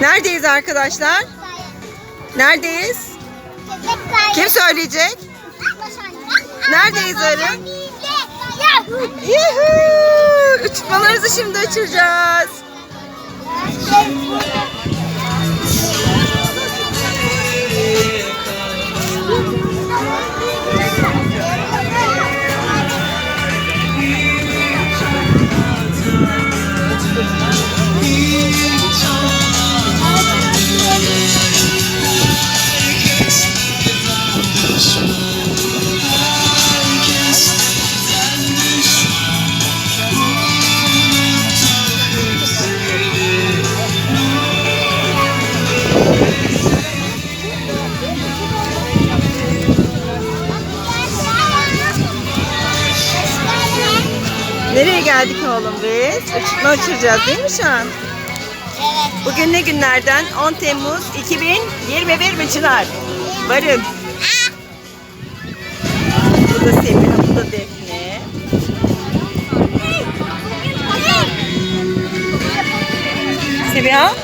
Neredeyiz arkadaşlar? Neredeyiz? Kim söyleyecek? Neredeyiz Arın? Yuhuu! Uçurtmalarımızı şimdi uçuracağız. Nereye geldik oğlum biz? Uçurtma uçuracağız değil mi şu an? Evet. Bugün ne günlerden? 10 Temmuz 2021 mi Çınar? Varın. Bu da Semih, bu da Defne. Semiha?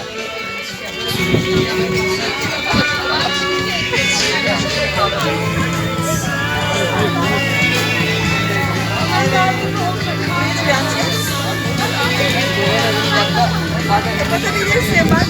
Esta